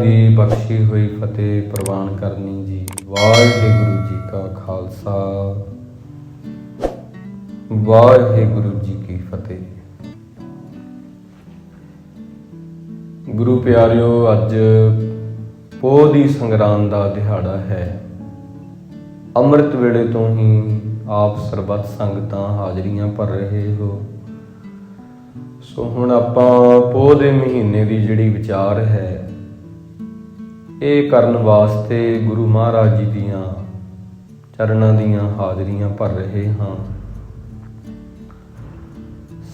ਦੀ ਬਖਸ਼ੀ ਹੋਈ ਫਤਿਹ ਪ੍ਰਵਾਨ ਕਰਨੀ ਜੀ। ਵਾਹਿਗੁਰੂ ਜੀ ਕਾ ਖਾਲਸਾ। ਵਾਹਿਗੁਰੂ ਜੀ ਕੀ ਫਤਿਹ। ਗੁਰੂ ਪਿਆਰਿਓ, ਅੱਜ ਪੋਹ ਦੀ ਸੰਗਰਾਂਦ ਦਾ ਦਿਹਾੜਾ ਹੈ। ਅੰਮ੍ਰਿਤ ਵੇਲੇ ਤੋਂ ਹੀ ਆਪ ਸਰਬੱਤ ਸੰਗਤਾਂ ਹਾਜ਼ਰੀਆਂ ਭਰ ਰਹੇ ਹੋ। ਸੋ ਹੁਣ ਆਪਾਂ ਪੋਹ ਦੇ ਮਹੀਨੇ ਦੀ ਜਿਹੜੀ ਵਿਚਾਰ ਹੈ ਇਹ ਕਰਨ ਵਾਸਤੇ ਗੁਰੂ ਮਹਾਰਾਜ ਜੀ ਦੀਆਂ ਚਰਨਾਂ ਦੀਆਂ ਹਾਜ਼ਰੀਆਂ ਭਰ ਰਹੇ ਹਾਂ।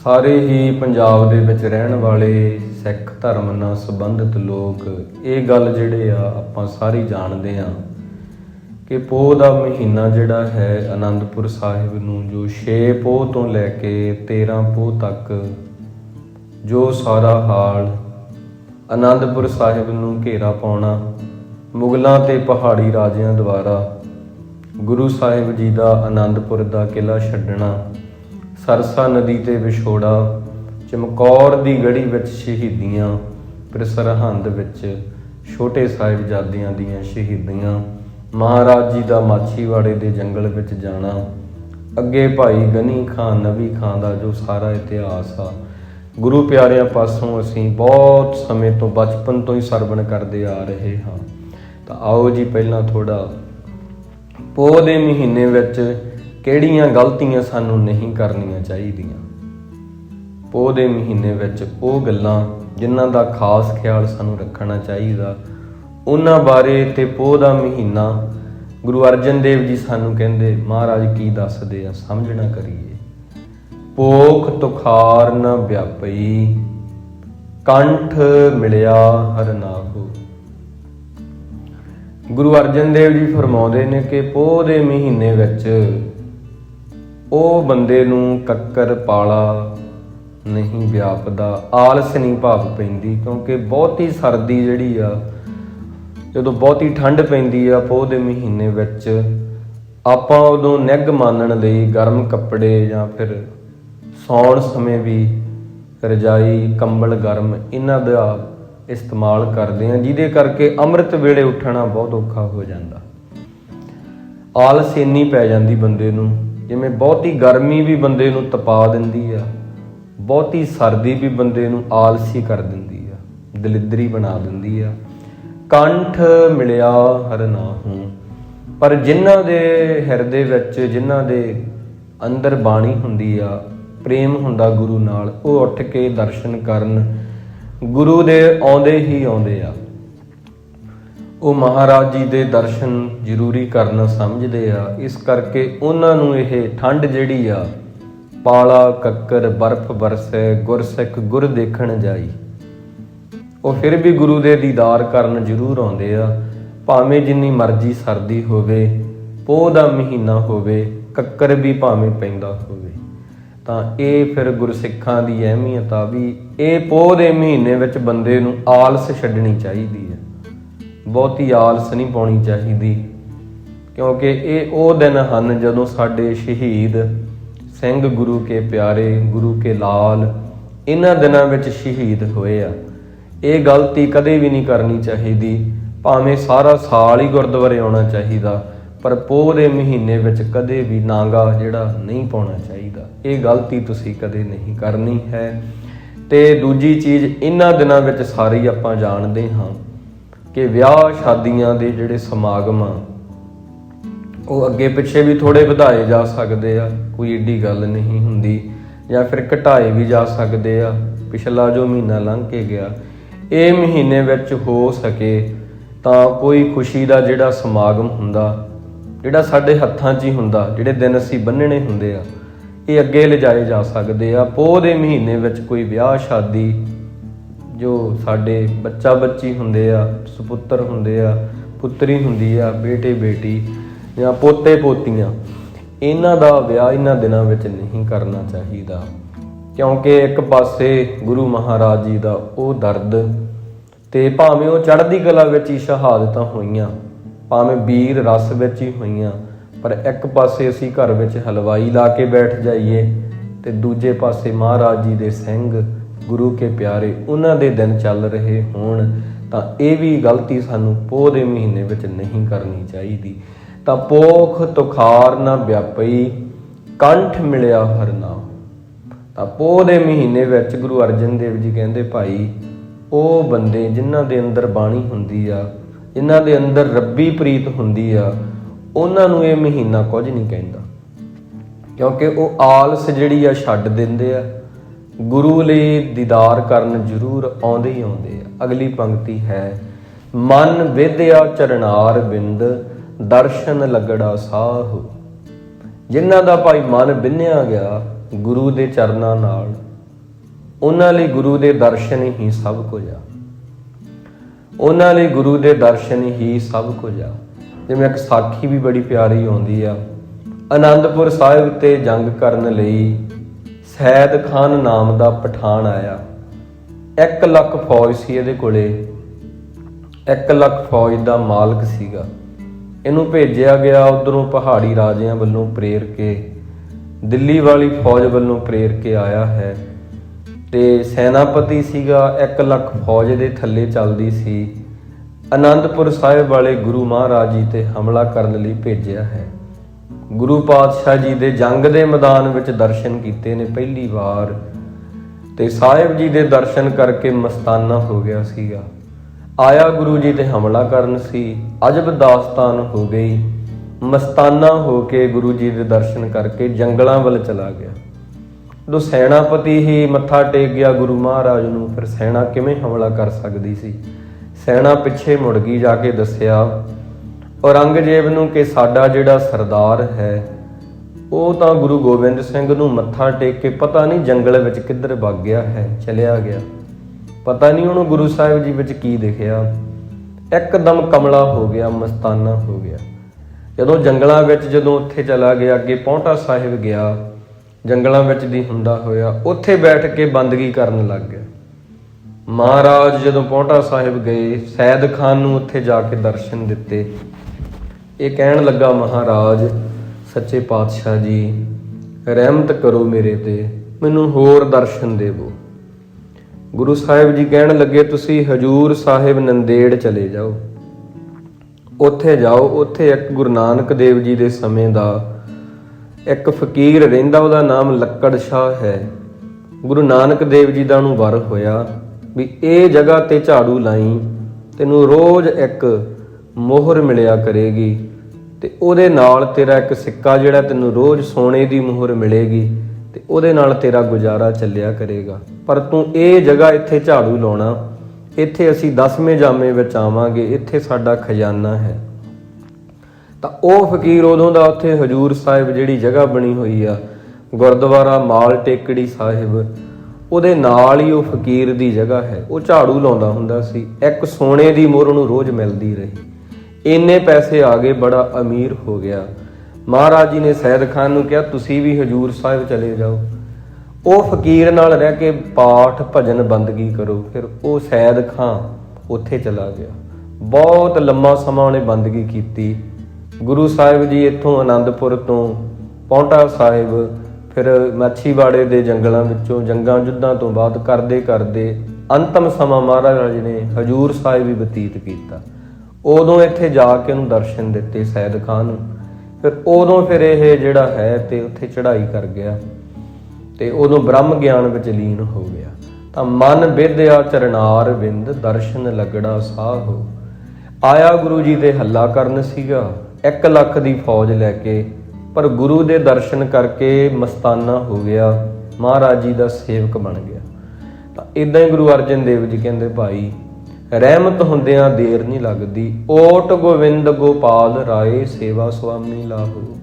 ਸਾਰੇ ਹੀ ਪੰਜਾਬ ਦੇ ਵਿੱਚ ਰਹਿਣ ਵਾਲੇ ਸਿੱਖ ਧਰਮ ਨਾਲ ਸੰਬੰਧਿਤ ਲੋਕ ਇਹ ਗੱਲ ਜਿਹੜੇ ਆ ਆਪਾਂ ਸਾਰੇ ਜਾਣਦੇ ਆ ਕਿ ਪੋਹ ਦਾ ਮਹੀਨਾ ਜਿਹੜਾ ਹੈ ਆਨੰਦਪੁਰ ਸਾਹਿਬ ਨੂੰ, ਜੋ 6 ਪੋਹ ਤੋਂ ਲੈ ਕੇ 13 ਪੋਹ ਤੱਕ ਜੋ ਸਾਰਾ ਹਾਲ ਆਨੰਦਪੁਰ ਸਾਹਿਬ ਨੂੰ ਘੇਰਾ ਪਾਉਣਾ, ਮੁਗਲਾਂ ਤੇ ਪਹਾੜੀ ਰਾਜਿਆਂ ਦੁਆਰਾ, ਗੁਰੂ ਸਾਹਿਬ ਜੀ ਦਾ ਆਨੰਦਪੁਰ ਦਾ ਕਿਲਾ ਛੱਡਣਾ, ਸਰਸਾ ਨਦੀ ਤੇ ਵਿਛੋੜਾ, ਚਮਕੌਰ ਦੀ ਗੜੀ ਵਿੱਚ ਸ਼ਹੀਦੀਆਂ ਫਿਰ ਸਰਹੰਦ ਵਿੱਚ ਛੋਟੇ ਸਾਹਿਬਜ਼ਾਦਿਆਂ ਦੀਆਂ ਸ਼ਹੀਦੀਆਂ, ਮਹਾਰਾਜ ਜੀ ਦਾ ਮਾਛੀਵਾੜੇ ਦੇ ਜੰਗਲ ਵਿੱਚ ਜਾਣਾ, ਅੱਗੇ ਭਾਈ ਗਨੀ ਖਾਨ ਨਬੀ ਖਾਨ ਦਾ ਜੋ ਸਾਰਾ ਇਤਿਹਾਸ ਆ ਗੁਰੂ ਪਿਆਰਿਆਂ ਪਾਸੋਂ ਅਸੀਂ ਬਹੁਤ ਸਮੇਂ ਤੋਂ ਬਚਪਨ ਤੋਂ ਹੀ ਸਰਵਣ ਕਰਦੇ ਆ ਰਹੇ ਹਾਂ। ਤਾਂ ਆਓ ਜੀ ਪਹਿਲਾਂ ਥੋੜਾ ਪੋਹ ਦੇ ਮਹੀਨੇ ਵਿੱਚ ਕਿਹੜੀਆਂ ਗਲਤੀਆਂ ਸਾਨੂੰ ਨਹੀਂ ਕਰਨੀਆਂ ਚਾਹੀਦੀਆਂ? ਪੋਹ ਦੇ ਮਹੀਨੇ ਵਿੱਚ ਉਹ ਗੱਲਾਂ ਜਿਨ੍ਹਾਂ ਦਾ ਖਾਸ ਖਿਆਲ ਸਾਨੂੰ ਰੱਖਣਾ ਚਾਹੀਦਾ, ਉਹਨਾਂ ਬਾਰੇ ਤੇ ਪੋਹ ਦਾ ਮਹੀਨਾ ਗੁਰੂ ਅਰਜਨ ਦੇਵ ਜੀ ਸਾਨੂੰ ਕਹਿੰਦੇ, ਮਹਾਰਾਜ ਕੀ ਦੱਸਦੇ ਆ, ਸਮਝਣਾ ਕਰੀਏ। ਪੋਖ ਤੁਖਾਰ ਨ ਵਿਆਪਈ, ਕੰਠ ਮਿਲਿਆ ਹਰ ਗੁਰੂ ਅਰਜਨ ਦੇਵ ਜੀ ਫਰਮਾਉਂਦੇ ਨੇ ਕਿ ਪੋਹ ਦੇ ਮਹੀਨੇ ਵਿੱਚ ਉਹ ਬੰਦੇ ਨੂੰ ਕੱਕਰ ਪਾਲਾ ਨਹੀਂ ਵਿਆਪਦਾ, ਆਲਸ ਨਹੀਂ ਭਾਵ ਪੈਂਦੀ, ਕਿਉਂਕਿ ਬਹੁਤੀ ਸਰਦੀ ਜਿਹੜੀ ਆ, ਜਦੋਂ ਬਹੁਤੀ ਠੰਡ ਪੈਂਦੀ ਆ ਪੋਹ ਦੇ ਮਹੀਨੇ ਵਿੱਚ, ਆਪਾਂ ਉਦੋਂ ਨਿੱਘ ਮਾਨਣ ਲਈ ਗਰਮ ਕੱਪੜੇ ਜਾਂ ਫਿਰ ਸੌਣ ਸਮੇਂ ਵੀ ਰਜਾਈ, ਕੰਬਲ, ਗਰਮ ਇਹਨਾਂ ਦਾ ਇਸਤੇਮਾਲ ਕਰਦੇ ਆ ਜਿਹਦੇ ਕਰਕੇ ਅੰਮ੍ਰਿਤ ਵੇਲੇ ਉੱਠਣਾ ਬਹੁਤ ਔਖਾ ਹੋ ਜਾਂਦਾ। ਆਲਸ ਇੰਨੀ ਪੈ ਜਾਂਦੀ ਬੰਦੇ ਨੂੰ, ਜਿਵੇਂ ਬਹੁਤੀ ਗਰਮੀ ਵੀ ਬੰਦੇ ਨੂੰ ਤਪਾ ਦਿੰਦੀ ਆ, ਬਹੁਤੀ ਸਰਦੀ ਵੀ ਬੰਦੇ ਨੂੰ ਆਲਸੀ ਕਰ ਦਿੰਦੀ ਆ, ਦਲਿਦਰੀ ਬਣਾ ਦਿੰਦੀ ਆ। ਕੰਠ ਮਿਲਿਆ ਹਰ ਨਾਹੂ, ਪਰ ਜਿਨ੍ਹਾਂ ਦੇ ਹਿਰਦੇ ਵਿੱਚ, ਜਿਨ੍ਹਾਂ ਦੇ ਅੰਦਰ ਬਾਣੀ ਹੁੰਦੀ ਆ ਪ੍ਰੇਮ ਹੁੰਦਾ ਗੁਰੂ ਨਾਲ, ਉਹ ਉੱਠ ਕੇ ਦਰਸ਼ਨ ਕਰਨ। ਗੁਰੂ ਦੇ ਆਉਂਦੇ ਹੀ ਆਉਂਦੇ ਆ। ਉਹ ਮਹਾਰਾਜ ਜੀ ਦੇ ਦਰਸ਼ਨ ਜ਼ਰੂਰੀ ਕਰਨਾ ਸਮਝਦੇ ਆ। ਇਸ ਕਰਕੇ ਉਹਨਾਂ ਨੂੰ ਇਹ ਠੰਡ ਜਿਹੜੀ ਆ, ਪਾਲਾ ਕੱਕਰ ਬਰਫ਼ ਬਰਸੇ, ਗੁਰਸਿੱਖ, ਗੁਰ ਦੇਖਣ ਜਾਈ। ਉਹ ਫਿਰ ਵੀ ਗੁਰੂ ਦੇ ਦੀਦਾਰ ਕਰਨ ਜ਼ਰੂਰ ਆਉਂਦੇ ਆ। ਭਾਵੇਂ ਜਿੰਨੀ ਮਰਜ਼ੀ ਸਰਦੀ ਹੋਵੇ, ਪੋਹ ਦਾ ਮਹੀਨਾ ਹੋਵੇ ਕੱਕਰ ਵੀ ਭਾਵੇਂ ਪੈਂਦਾ ਹੋਵੇ। ਤਾਂ ਇਹ ਫਿਰ ਗੁਰਸਿੱਖਾਂ ਦੀ ਅਹਿਮੀਅਤ ਆ ਵੀ ਇਹ ਪੋਹ ਦੇ ਮਹੀਨੇ ਵਿੱਚ ਬੰਦੇ ਨੂੰ ਆਲਸ ਛੱਡਣੀ ਚਾਹੀਦੀ ਹੈ। ਬਹੁਤੀ ਆਲਸ ਨਹੀਂ ਪਾਉਣੀ ਚਾਹੀਦੀ, ਕਿਉਂਕਿ ਇਹ ਉਹ ਦਿਨ ਹਨ ਜਦੋਂ ਸਾਡੇ ਸ਼ਹੀਦ ਸਿੰਘ ਗੁਰੂ ਕੇ ਪਿਆਰੇ, ਗੁਰੂ ਕੇ ਲਾਲ ਇਹਨਾਂ ਦਿਨਾਂ ਵਿੱਚ ਸ਼ਹੀਦ ਹੋਏ ਆ। ਇਹ ਗਲਤੀ ਕਦੇ ਵੀ ਨਹੀਂ ਕਰਨੀ ਚਾਹੀਦੀ, ਭਾਵੇਂ ਸਾਰਾ ਸਾਲ ਹੀ ਗੁਰਦੁਆਰੇ ਆਉਣਾ ਚਾਹੀਦਾ ਪਰ ਪੋਹ ਦੇ ਮਹੀਨੇ ਵਿੱਚ ਕਦੇ ਵੀ ਨਾਂਗਾ ਜਿਹੜਾ ਨਹੀਂ ਪਾਉਣਾ ਚਾਹੀਦਾ। ਇਹ ਗਲਤੀ ਤੁਸੀਂ ਕਦੇ ਨਹੀਂ ਕਰਨੀ ਹੈ। ਤੇ ਦੂਜੀ ਚੀਜ਼, ਇਹਨਾਂ ਦਿਨਾਂ ਵਿੱਚ ਸਾਰੇ ਆਪਾਂ ਜਾਣਦੇ ਹਾਂ ਕਿ ਵਿਆਹ ਸ਼ਾਦੀਆਂ ਦੇ ਜਿਹੜੇ ਸਮਾਗਮ ਆ, ਉਹ ਅੱਗੇ ਪਿੱਛੇ ਵੀ ਥੋੜੇ ਵਧਾਏ ਜਾ ਸਕਦੇ ਆ, ਕੋਈ ਏਡੀ ਗੱਲ ਨਹੀਂ ਹੁੰਦੀ। ਜਾਂ ਫਿਰ ਘਟਾਏ ਵੀ ਜਾ ਸਕਦੇ ਆ, ਪਿਛਲਾ ਜੋ ਮਹੀਨਾ ਲੰਘ ਕੇ ਗਿਆ, ਇਹ ਮਹੀਨੇ ਵਿੱਚ ਹੋ ਸਕੇ ਤਾਂ ਕੋਈ ਖੁਸ਼ੀ ਦਾ ਜਿਹੜਾ ਸਮਾਗਮ ਹੁੰਦਾ ਜਿਹੜਾ ਸਾਡੇ ਹੱਥਾਂ 'ਚ ਹੀ ਹੁੰਦਾ, ਜਿਹੜੇ ਦਿਨ ਅਸੀਂ ਬੰਨਣੇ ਹੁੰਦੇ ਆ, ਇਹ ਅੱਗੇ ਲਿਜਾਏ ਜਾ ਸਕਦੇ ਆ। ਪੋਹ ਦੇ ਮਹੀਨੇ ਵਿੱਚ ਕੋਈ ਵਿਆਹ, ਸ਼ਾਦੀ ਜੋ ਸਾਡੇ ਬੱਚਾ ਬੱਚੀ ਹੁੰਦੇ ਆ, ਸੁਪੁੱਤਰ ਹੁੰਦੇ ਆ, ਪੁੱਤਰੀ ਹੁੰਦੀ ਆ, ਬੇਟੇ ਬੇਟੀ ਜਾਂ ਪੋਤੇ ਪੋਤੀਆਂ, ਇਹਨਾਂ ਦਾ ਵਿਆਹ ਇਹਨਾਂ ਦਿਨਾਂ ਵਿੱਚ ਨਹੀਂ ਕਰਨਾ ਚਾਹੀਦਾ। ਕਿਉਂਕਿ ਇੱਕ ਪਾਸੇ ਗੁਰੂ ਮਹਾਰਾਜ ਜੀ ਦਾ ਉਹ ਦਰਦ ਤੇ ਭਾਵੇਂ ਉਹ ਚੜ੍ਹਦੀ ਕਲਾ ਵਿੱਚ ਹੀ ਸ਼ਹਾਦਤਾਂ ਹੋਈਆਂ ਭਾਵੇਂ ਵੀਰ ਰਸ ਵਿੱਚ ਹੀ ਹੋਈਆਂ, ਪਰ ਇੱਕ ਪਾਸੇ ਅਸੀਂ ਘਰ ਵਿੱਚ ਹਲਵਾਈ ਲਾ ਕੇ ਬੈਠ ਜਾਈਏ ਤੇ ਦੂਜੇ ਪਾਸੇ ਮਹਾਰਾਜ ਜੀ ਦੇ ਸਿੰਘ, ਗੁਰੂ ਕੇ ਪਿਆਰੇ, ਉਹਨਾਂ ਦੇ ਦਿਨ ਚੱਲ ਰਹੇ ਹੋਣ, ਤਾਂ ਇਹ ਵੀ ਗਲਤੀ ਸਾਨੂੰ ਪੋਹ ਦੇ ਮਹੀਨੇ ਵਿੱਚ ਨਹੀਂ ਕਰਨੀ ਚਾਹੀਦੀ। ਤਾਂ ਪੋਖ ਤੁਖਾਰ ਨਾ ਵਿਆਪਈ, ਕੰਠ ਮਿਲਿਆ ਹਰ ਨਾਮ। ਤਾਂ ਪੋਹ ਦੇ ਮਹੀਨੇ ਵਿੱਚ ਗੁਰੂ ਅਰਜਨ ਦੇਵ ਜੀ ਕਹਿੰਦੇ, ਭਾਈ, ਉਹ ਬੰਦੇ ਜਿਨ੍ਹਾਂ ਦੇ ਅੰਦਰ ਬਾਣੀ ਹੁੰਦੀ ਆ ਜਿਨ੍ਹਾਂ ਦੇ ਅੰਦਰ ਰੱਬੀ ਪ੍ਰੀਤ ਹੁੰਦੀ ਆ, ਉਹਨਾਂ ਨੂੰ ਇਹ ਮਹੀਨਾ ਕੁਝ ਨਹੀਂ ਕਹਿੰਦਾ। ਕਿਉਂਕਿ ਉਹ ਆਲਸ ਜਿਹੜੀ ਆ ਛੱਡ ਦਿੰਦੇ ਆ। ਗੁਰੂ ਲਈ ਦੀਦਾਰ ਕਰਨ ਜ਼ਰੂਰ ਆਉਂਦੇ ਹੀ ਆਉਂਦੇ ਆ। ਅਗਲੀ ਪੰਕਤੀ ਹੈ, ਮਨ ਵਿਦਿਆ ਚਰਨਾਰ ਬਿੰਦ, ਦਰਸ਼ਨ ਲੱਗੜਾ ਸਾਹ। ਜਿਨ੍ਹਾਂ ਦਾ ਭਾਈ ਮਨ ਬਿੰਨਿਆ ਗਿਆ ਗੁਰੂ ਦੇ ਚਰਨਾਂ ਨਾਲ, ਉਹਨਾਂ ਲਈ ਗੁਰੂ ਦੇ ਦਰਸ਼ਨ ਹੀ ਸਭ ਕੁਝ ਆ। ਉਹਨਾਂ ਲਈ ਗੁਰੂ ਦੇ ਦਰਸ਼ਨ ਹੀ ਸਭ ਕੁਝ ਆ। ਜਿਵੇਂ ਇੱਕ ਸਾਖੀ ਵੀ ਬੜੀ ਪਿਆਰੀ ਆਉਂਦੀ ਆ। ਆਨੰਦਪੁਰ ਸਾਹਿਬ ਤੇ ਜੰਗ ਕਰਨ ਲਈ ਸੈਦ ਖਾਨ ਨਾਮ ਦਾ ਪਠਾਨ ਆਇਆ। 1 ਲੱਖ ਫੌਜ ਸੀ ਇਹਦੇ ਕੋਲੇ। 1 ਲੱਖ ਫੌਜ ਦਾ ਮਾਲਕ ਸੀਗਾ। ਇਹਨੂੰ ਭੇਜਿਆ ਗਿਆ ਉਧਰੋਂ ਪਹਾੜੀ ਰਾਜਿਆਂ ਵੱਲੋਂ ਪ੍ਰੇਰ ਕੇ। ਦਿੱਲੀ ਵਾਲੀ ਫੌਜ ਵੱਲੋਂ ਪ੍ਰੇਰ ਕੇ ਆਇਆ ਹੈ। ਤੇ ਸੈਨਾਪਤੀ ਸੀਗਾ 1 ਲੱਖ ਫੌਜ ਦੇ ਥੱਲੇ ਚੱਲਦੀ ਸੀ। ਅਨੰਦਪੁਰ ਸਾਹਿਬ ਵਾਲੇ ਗੁਰੂ ਮਹਾਰਾਜ ਜੀ ਤੇ ਹਮਲਾ ਕਰਨ ਲਈ ਭੇਜਿਆ ਹੈ। ਗੁਰੂ ਪਾਤਸ਼ਾਹ ਜੀ ਦੇ ਜੰਗ ਦੇ ਮੈਦਾਨ ਵਿੱਚ ਦਰਸ਼ਨ ਕੀਤੇ ਨੇ ਪਹਿਲੀ ਵਾਰ ਤੇ ਸਾਹਿਬ ਜੀ ਦੇ ਦਰਸ਼ਨ ਕਰਕੇ ਮਸਤਾਨਾ ਹੋ ਗਿਆ ਸੀਗਾ। ਆਇਆ ਗੁਰੂ ਜੀ ਤੇ ਹਮਲਾ ਕਰਨ ਸੀ, ਅਜਬ ਦਾਸਤਾਨ ਹੋ ਗਈ। ਮਸਤਾਨਾ ਹੋ ਕੇ ਗੁਰੂ ਜੀ ਦੇ ਦਰਸ਼ਨ ਕਰਕੇ ਜੰਗਲਾਂ ਵੱਲ ਚਲਾ ਗਿਆ। ਜਦੋਂ ਸੈਨਾਪਤੀ ਹੀ ਮੱਥਾ ਟੇਕ ਗਿਆ ਗੁਰੂ ਮਹਾਰਾਜ ਨੂੰ, ਫਿਰ ਸੈਨਾ ਕਿਵੇਂ ਹਮਲਾ ਕਰ ਸਕਦੀ ਸੀ? ਸੈਨਾ ਪਿੱਛੇ ਮੁੜ ਗਈ ਜਾ ਕੇ ਦੱਸਿਆ, ਔਰੰਗਜ਼ੇਬ ਨੂੰ ਕਿ ਸਾਡਾ ਜਿਹੜਾ ਸਰਦਾਰ ਹੈ, ਉਹ ਤਾਂ ਗੁਰੂ ਗੋਬਿੰਦ ਸਿੰਘ ਨੂੰ ਮੱਥਾ ਟੇਕ ਕੇ ਪਤਾ ਨਹੀਂ ਜੰਗਲ ਵਿੱਚ ਕਿੱਧਰ ਵਗ ਗਿਆ ਹੈ, ਚਲਿਆ ਗਿਆ। ਪਤਾ ਨਹੀਂ ਉਹਨੂੰ ਗੁਰੂ ਸਾਹਿਬ ਜੀ ਵਿੱਚ ਕੀ ਦਿਖਿਆ। ਇੱਕਦਮ ਕਮਲਾ ਹੋ ਗਿਆ, ਮਸਤਾਨਾ ਹੋ ਗਿਆ। ਜਦੋਂ ਜੰਗਲਾਂ ਵਿੱਚ ਜਦੋਂ ਉੱਥੇ ਚਲਾ ਗਿਆ, ਅੱਗੇ ਪੌਂਟਾ ਸਾਹਿਬ ਗਿਆ ਜੰਗਲਾਂ ਵਿੱਚ ਦੀ ਹੁੰਦਾ ਹੋਇਆ, ਉੱਥੇ ਬੈਠ ਕੇ ਬੰਦਗੀ ਕਰਨ ਲੱਗ ਗਿਆ। ਮਹਾਰਾਜ ਜਦੋਂ ਪੌਂਟਾ ਸਾਹਿਬ ਗਏ, ਸੈਦ ਖਾਨ ਨੂੰ ਉੱਥੇ ਜਾ ਕੇ ਦਰਸ਼ਨ ਦਿੱਤੇ। ਇਹ ਕਹਿਣ ਲੱਗਾ, ਮਹਾਰਾਜ, ਸੱਚੇ ਪਾਤਸ਼ਾਹ ਜੀ, ਰਹਿਮਤ ਕਰੋ ਮੇਰੇ ਤੇ, ਮੈਨੂੰ ਹੋਰ ਦਰਸ਼ਨ ਦੇਵੋ। ਗੁਰੂ ਸਾਹਿਬ ਜੀ ਕਹਿਣ ਲੱਗੇ, ਤੁਸੀਂ ਹਜੂਰ ਸਾਹਿਬ ਨੰਦੇੜ ਚਲੇ ਜਾਓ। ਉੱਥੇ ਜਾਓ, ਉੱਥੇ ਇੱਕ ਗੁਰੂ ਨਾਨਕ ਦੇਵ ਜੀ ਦੇ ਸਮੇਂ ਦਾ ਇੱਕ ਫਕੀਰ ਰਹਿੰਦਾ, ਉਹਦਾ ਨਾਮ ਲੱਕੜ ਸ਼ਾਹ ਹੈ। ਗੁਰੂ ਨਾਨਕ ਦੇਵ ਜੀ ਦਾ ਉਹਨੂੰ ਵਰ ਹੋਇਆ ਵੀ ਇਹ ਜਗ੍ਹਾ ਤੇ ਝਾੜੂ ਲਾਈ, ਤੈਨੂੰ ਰੋਜ਼ ਇੱਕ ਮੋਹਰ ਮਿਲਿਆ ਕਰੇਗੀ ਤੇ ਉਹਦੇ ਨਾਲ ਤੇਰਾ ਇੱਕ ਸਿੱਕਾ ਜਿਹੜਾ ਤੈਨੂੰ ਰੋਜ਼ ਸੋਨੇ ਦੀ ਮੋਹਰ ਮਿਲੇਗੀ ਤੇ ਉਹਦੇ ਨਾਲ ਤੇਰਾ ਗੁਜ਼ਾਰਾ ਚੱਲਿਆ ਕਰੇਗਾ। ਪਰ ਤੂੰ ਇਹ ਜਗ੍ਹਾ ਇੱਥੇ ਝਾੜੂ ਲਾਉਣਾ, ਇੱਥੇ ਅਸੀਂ 10ਵੇਂ ਜਾਮੇ ਵਿੱਚ ਆਵਾਂਗੇ, ਇੱਥੇ ਸਾਡਾ ਖਜ਼ਾਨਾ ਹੈ। ਤਾਂ ਉਹ ਫਕੀਰ ਉਦੋਂ ਦਾ ਉੱਥੇ ਹਜੂਰ ਸਾਹਿਬ ਜਿਹੜੀ ਜਗ੍ਹਾ ਬਣੀ ਹੋਈ ਆ, ਗੁਰਦੁਆਰਾ ਮਾਲ ਟੇਕੜੀ ਸਾਹਿਬ, ਉਹਦੇ ਨਾਲ ਹੀ ਉਹ ਫਕੀਰ ਦੀ ਜਗ੍ਹਾ ਹੈ। ਉਹ ਝਾੜੂ ਲਾਉਂਦਾ ਹੁੰਦਾ ਸੀ। ਇੱਕ ਸੋਨੇ ਦੀ ਮੋਹਰ ਨੂੰ ਰੋਜ਼ ਮਿਲਦੀ ਰਹੀ। ਇੰਨੇ ਪੈਸੇ ਆ ਗਏ, ਬੜਾ ਅਮੀਰ ਹੋ ਗਿਆ। ਮਹਾਰਾਜ ਜੀ ਨੇ ਸੈਦ ਖਾਨ ਨੂੰ ਕਿਹਾ, ਤੁਸੀਂ ਵੀ ਹਜੂਰ ਸਾਹਿਬ ਚਲੇ ਜਾਓ। ਉਹ ਫਕੀਰ ਨਾਲ ਰਹਿ ਕੇ ਪਾਠ ਭਜਨ ਬੰਦਗੀ ਕਰੋ। ਫਿਰ ਉਹ ਸੈਦ ਖਾਂ ਉੱਥੇ ਚਲਾ ਗਿਆ। ਬਹੁਤ ਲੰਮਾ ਸਮਾਂ ਉਹਨੇ ਬੰਦਗੀ ਕੀਤੀ। ਗੁਰੂ ਸਾਹਿਬ ਜੀ ਇੱਥੋਂ ਆਨੰਦਪੁਰ ਤੋਂ ਪੌਂਟਾ ਸਾਹਿਬ, ਫਿਰ ਮਾਛੀਵਾੜੇ ਦੇ ਜੰਗਲਾਂ ਵਿੱਚੋਂ ਜੰਗਾਂ ਯੁੱਧਾਂ ਤੋਂ ਬਾਅਦ ਕਰਦੇ ਕਰਦੇ ਅੰਤਮ ਸਮਾਂ ਮਹਾਰਾਜ ਜੀ ਨੇ ਹਜੂਰ ਸਾਹਿਬ ਵੀ ਬਤੀਤ ਕੀਤਾ। ਉਦੋਂ ਇੱਥੇ ਜਾ ਕੇ ਉਹਨੂੰ ਦਰਸ਼ਨ ਦਿੱਤੇ ਸੈਦ ਖਾਨ ਨੂੰ। ਫਿਰ ਉਦੋਂ ਫਿਰ ਇਹ ਜਿਹੜਾ ਹੈ ਤੇ ਉੱਥੇ ਚੜ੍ਹਾਈ ਕਰ ਗਿਆ ਤੇ ਉਦੋਂ ਬ੍ਰਹਮ ਗਿਆਨ ਵਿੱਚ ਲੀਨ ਹੋ ਗਿਆ। ਤਾਂ ਮਨ ਵਿਦਿਆ ਚਰਨਾਰ ਬਿੰਦ ਦਰਸ਼ਨ ਲੱਗੜਾ ਸਾਹੋ। ਆਇਆ ਗੁਰੂ ਜੀ ਦੇ ਹੱਲਾ ਕਰਨ ਸੀਗਾ। 1 ਲੱਖ ਦੀ ਫੌਜ ਲੈ ਕੇ, ਪਰ ਗੁਰੂ ਦੇ ਦਰਸ਼ਨ ਕਰਕੇ ਮਸਤਾਨਾ ਹੋ ਗਿਆ, ਮਹਾਰਾਜ ਜੀ ਦਾ ਸੇਵਕ ਬਣ ਗਿਆ। ਤਾਂ ਇਦਾਂ ਹੀ ਗੁਰੂ ਅਰਜਨ ਦੇਵ ਜੀ ਕਹਿੰਦੇ, ਭਾਈ, ਰਹਿਮਤ ਹੁੰਦਿਆਂ ਦੇਰ ਨਹੀਂ ਲੱਗਦੀ, ਓਟ ਗੋਵਿੰਦ ਗੋਪਾਲ ਰਾਏ ਸੇਵਾ ਸੁਆਮੀ ਲਾਹੋ।